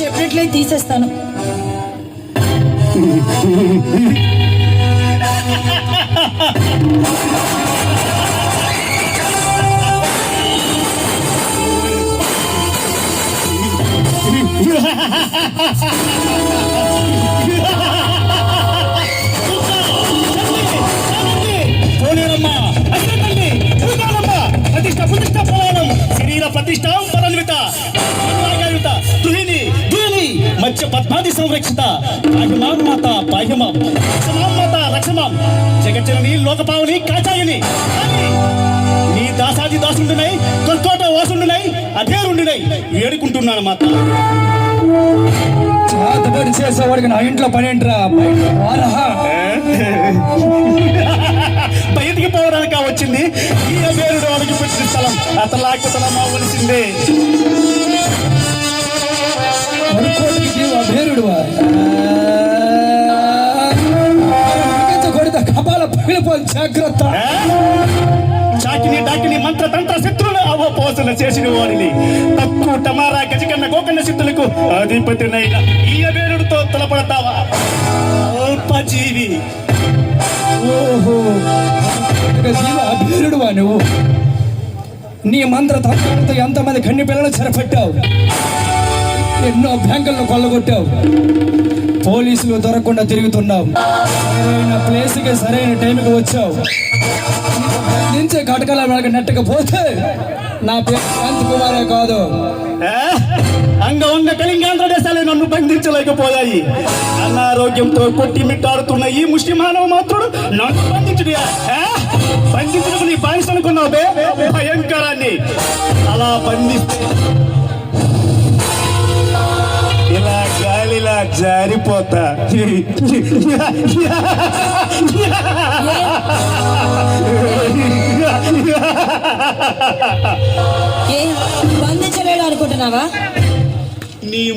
చెప్పినట్లే తీసేస్తాను. పోలేరమ్మా ప్రతిష్ట ప్రతిష్ట శరీర ప్రతిష్ట పరన్విత సంరక్షిత. పాహిమాం మాత పాహిమాం రక్షమాం మాత రక్షమాం. జగజ్జనని లోకపావని కాచాయని. నీ దాసాది దాసుండునై కొల్కోట వాసుండునై అధేరుండునై వేడుకుంటున్నాను మాత. చేతబడి చేసేవాడికి నా ఇంట్లో పని ఏంట్రా. బయటికి పోవడానికి వచ్చింది? ఈ అభేరుడు వాళ్ళకి పెట్టిన స్థలం. అతలాకి తల మావలసిందే జాగ్రత్త? చాకిని డాకిని మంత్ర తంత్ర శత్రువులు అవపోసన చేసిన వారిని. తక్కువ టమారా గజకన్న గోకన్న సిద్ధులకు అధిపతినైన ఈ అభేరుడితో తలపడతావా? అల్పజీవి. ఓహో. నువ్వు? నీ మంత్ర తంత్రాలతో ఎంతమంది కన్ని పిల్లలు చెరపెట్టావు? ఎన్నో బ్యాంకులను కొల్లగొట్టావు. పోలీసులు దొరకకుండా తిరుగుతున్నావు. సరైన ప్లేస్కి సరైన టైంకి వచ్చావు. నుంచే కటకల వెనక నెట్టకపోతే నా పేరు కుమారే కాదు. ఆ? అంగ వంగ కళింగాంధ్ర దేశాలే నన్ను బంధించలేకపోయాయి. అనారోగ్యంతో కొట్టిమిట్టాడుతున్న ఈ ముష్టి మానవ మాత్రుడు నన్ను బంధించుడు బంధించుటకు నీ బానిస అనుకున్నావు భయంకరాన్ని. అలా బంధిస్తే జారిపోతా. బంధించలేడు అనుకుంటున్నావా?